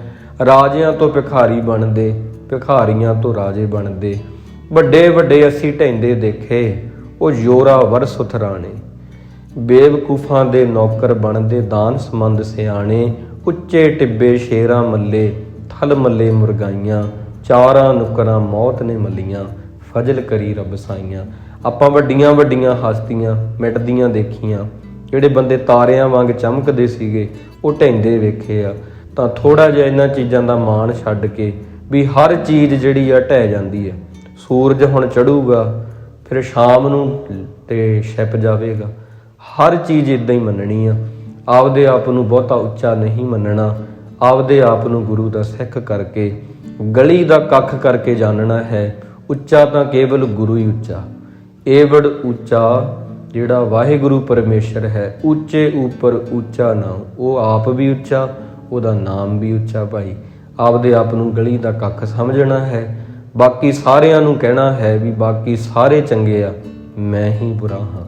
ਰਾਜਿਆਂ ਤੋਂ ਭਿਖਾਰੀ ਬਣਦੇ, ਭਿਖਾਰੀਆਂ ਤੋਂ ਰਾਜੇ ਬਣਦੇ। ਵੱਡੇ ਵੱਡੇ ਅਸੀਂ ਢੈਂਦੇ ਦੇਖੇ, ਉਹ ਯੋਰਾਵਰ ਸੁਥਰਾਣੇ। ਬੇਵਕੂਫਾਂ ਦੇ ਨੌਕਰ ਬਣਦੇ, ਦਾਨ ਸੰਬੰਧ ਸਿਆਣੇ। ਉੱਚੇ ਟਿੱਬੇ ਸ਼ੇਰਾਂ ਮੱਲੇ, ਥਲ ਮੱਲੇ ਮੁਰਗਾਈਆਂ। ਚਾਰਾਂ ਨੁਕਰਾਂ ਮੌਤ ਨੇ ਮੱਲੀਆਂ, ਫਜ਼ਲ ਕਰੀ ਰੱਬ ਸਾਈਆਂ। ਆਪਾਂ ਵੱਡੀਆਂ ਵੱਡੀਆਂ ਹਸਤੀਆਂ ਮਿਟਦੀਆਂ ਦੇਖੀਆਂ। ਜਿਹੜੇ ਬੰਦੇ ਤਾਰਿਆਂ ਵਾਂਗ ਚਮਕਦੇ ਸੀਗੇ, ਉਹ ਢੈਂਦੇ ਵੇਖੇ ਆ। ਤਾਂ ਥੋੜਾ ਜਿਹਾ ਇਹਨਾਂ ਚੀਜ਼ਾਂ ਦਾ ਮਾਣ ਛੱਡ ਕੇ ਵੀ ਹਰ ਚੀਜ਼ ਜਿਹੜੀ ਆ ਢਹਿ ਜਾਂਦੀ ਹੈ ਸੂਰਜ ਹੁਣ ਚੜੂਗਾ, ਫਿਰ ਸ਼ਾਮ ਨੂੰ ਤੇ ਛਿਪ ਜਾਵੇਗਾ। ਹਰ ਚੀਜ਼ ਇਦਾਂ ਹੀ ਮੰਨਣੀ ਆ। ਆਪਦੇ ਆਪ ਨੂੰ ਬਹੁਤਾ ਉੱਚਾ ਨਹੀਂ ਮੰਨਣਾ। ਆਪਦੇ ਆਪ ਨੂੰ ਗੁਰੂ ਦਾ ਸਿੱਖ ਕਰਕੇ, ਗਲੀ ਦਾ ਕੱਖ ਕਰਕੇ ਜਾਣਨਾ ਹੈ। ਉੱਚਾ ਤਾਂ ਕੇਵਲ ਗੁਰੂ ਹੀ ਉੱਚਾ। ਏਵੜ ਉੱਚਾ ਜਿਹੜਾ ਵਾਹਿਗੁਰੂ ਪਰਮੇਸ਼ਰ ਹੈ, ਉੱਚੇ ਉੱਪਰ ਉੱਚਾ ਨਾਮ ਉਹ ਆਪ ਵੀ ਉੱਚਾ, ਉਹਦਾ ਨਾਮ ਵੀ ਉੱਚਾ ਭਾਈ। ਆਪਦੇ ਆਪ ਨੂੰ ਗਲੀ ਦਾ ਕੱਖ ਸਮਝਣਾ ਹੈ। ਬਾਕੀ ਸਾਰਿਆਂ ਨੂੰ ਕਹਿਣਾ ਹੈ ਵੀ ਬਾਕੀ ਸਾਰੇ ਚੰਗੇ ਆ, ਮੈਂ ਹੀ ਬੁਰਾ ਹਾਂ।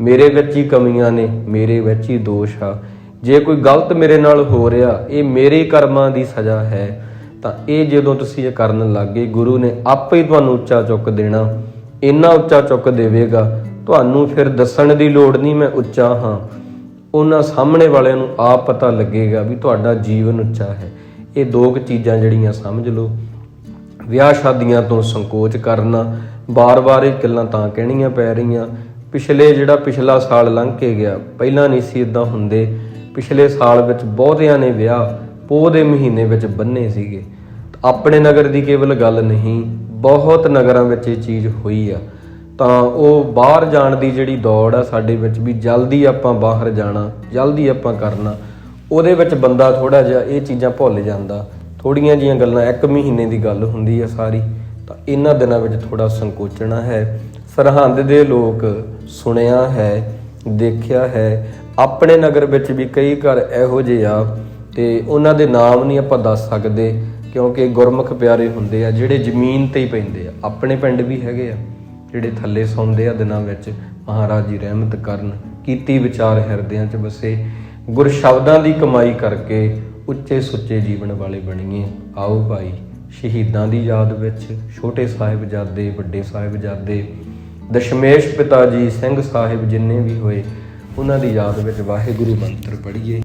ਮੇਰੇ ਵਿੱਚ ਹੀ ਕਮੀਆਂ ਨੇ, ਮੇਰੇ ਵਿੱਚ ਹੀ ਦੋਸ਼ ਆ। ਜੇ ਕੋਈ ਗਲਤ ਮੇਰੇ ਨਾਲ ਹੋ ਰਿਹਾ, ਇਹ ਮੇਰੇ ਕਰਮਾਂ ਦੀ ਸਜ਼ਾ ਹੈ। ਤਾਂ ਇਹ ਜਦੋਂ ਤੁਸੀਂ ਇਹ ਕਰਨ ਲੱਗੇ ਗੁਰੂ ਨੇ ਆਪੇ ਹੀ ਤੁਹਾਨੂੰ ਉੱਚਾ ਚੁੱਕ ਦੇਣਾ। ਇੰਨਾ ਉੱਚਾ ਚੁੱਕ ਦੇਵੇਗਾ ਤੁਹਾਨੂੰ ਫਿਰ ਦੱਸਣ ਦੀ ਲੋੜ ਨਹੀਂ, ਮੈਂ ਉੱਚਾ ਹਾਂ। ਉਹਨਾਂ ਸਾਹਮਣੇ ਵਾਲਿਆਂ ਨੂੰ ਆਪ ਪਤਾ ਲੱਗੇਗਾ ਵੀ ਤੁਹਾਡਾ ਜੀਵਨ ਉੱਚਾ ਹੈ। ਇਹ ਦੋ ਕੁ ਚੀਜ਼ਾਂ ਜਿਹੜੀਆਂ ਸਮਝ ਲਓ। ਵਿਆਹ ਸ਼ਾਦੀਆਂ ਤੋਂ ਸੰਕੋਚ ਕਰਨਾ, ਬਾਰ-ਬਾਰ ਇਹ ਗੱਲਾਂ ਤਾਂ ਕਹਿਣੀਆਂ ਪੈ ਰਹੀਆਂ। ਪਿਛਲੇ ਜਿਹੜਾ ਪਿਛਲਾ ਸਾਲ ਲੰਘ ਕੇ ਗਿਆ, ਪਹਿਲਾਂ ਨਹੀਂ ਸੀ ਇਦਾਂ ਹੁੰਦੇ। ਪਿਛਲੇ ਸਾਲ ਵਿੱਚ ਬਹੁਤਿਆਂ ਨੇ ਵਿਆਹ ਪੋਹ ਦੇ ਮਹੀਨੇ ਵਿੱਚ ਬੰਨੇ ਸੀਗੇ। ਆਪਣੇ ਨਗਰ ਦੀ ਕੇਵਲ ਗੱਲ ਨਹੀਂ, ਬਹੁਤ ਨਗਰਾਂ ਵਿੱਚ ਇਹ ਚੀਜ਼ ਹੋਈ ਆ। ਤਾਂ ਉਹ ਬਾਹਰ ਜਾਣ ਦੀ ਜਿਹੜੀ ਦੌੜ ਆ ਸਾਡੇ ਵਿੱਚ ਵੀ ਜਲਦੀ ਆਪਾਂ ਬਾਹਰ ਜਾਣਾ, ਜਲਦੀ ਆਪਾਂ ਕਰਨਾ, ਉਹਦੇ ਵਿੱਚ ਬੰਦਾ ਥੋੜਾ ਜਿਹਾ ਇਹ ਚੀਜ਼ਾਂ ਭੁੱਲ ਜਾਂਦਾ। ਥੋੜੀਆਂ ਜੀਆਂ ਗੱਲਾਂ, ਇੱਕ ਮਹੀਨੇ ਦੀ ਗੱਲ ਹੁੰਦੀ ਆ ਸਾਰੀ, ਤਾਂ ਇਹਨਾਂ ਦਿਨਾਂ ਵਿੱਚ ਥੋੜਾ ਸੰਕੋਚਣਾ ਹੈ। ਸਰਹੰਦ ਦੇ ਲੋਕ ਸੁਣਿਆ ਹੈ, ਦੇਖਿਆ ਹੈ। ਆਪਣੇ ਨਗਰ ਵਿੱਚ ਵੀ ਕਈ ਘਰ ਇਹੋ ਜਿਹੇ ਆ, ਤੇ ਉਹਨਾਂ ਦੇ ਨਾਮ ਨਹੀਂ ਆਪਾਂ ਦੱਸ ਸਕਦੇ, ਕਿਉਂਕਿ ਗੁਰਮੁਖ ਪਿਆਰੇ ਹੁੰਦੇ ਆ, ਜਿਹੜੇ ਜ਼ਮੀਨ ਤੇ ਹੀ ਪੈਂਦੇ ਆ। ਆਪਣੇ ਪਿੰਡ ਵੀ ਹੈਗੇ ਆ। ਜਿਹੜੇ ਥੱਲੇ ਸੌਂਦੇ ਆ ਦਿਨਾਂ ਵਿੱਚ, ਮਹਾਰਾਜ ਜੀ ਰਹਿਮਤ ਕਰਨ, ਕੀਤੀ ਵਿਚਾਰ ਹਿਰਦਿਆਂ 'ਚ ਵਸੇ ਗੁਰ ਸ਼ਬਦਾਂ ਦੀ ਕਮਾਈ ਕਰਕੇ ਉੱਚੇ ਸੁੱਚੇ ਜੀਵਨ ਵਾਲੇ ਬਣੀਏ। ਆਓ ਭਾਈ, ਸ਼ਹੀਦਾਂ ਦੀ ਯਾਦ ਵਿੱਚ ਛੋਟੇ ਸਾਹਿਬਜ਼ਾਦੇ, ਵੱਡੇ ਸਾਹਿਬਜ਼ਾਦੇ, ਦਸ਼ਮੇਸ਼ ਪਿਤਾ ਜੀ, ਸਿੰਘ ਸਾਹਿਬ ਜਿੰਨੇ ਵੀ ਹੋਏ, ਉਹਨਾਂ ਦੀ ਯਾਦ ਵਿੱਚ ਵਾਹਿਗੁਰੂ ਮੰਤਰ ਪੜ੍ਹੀਏ।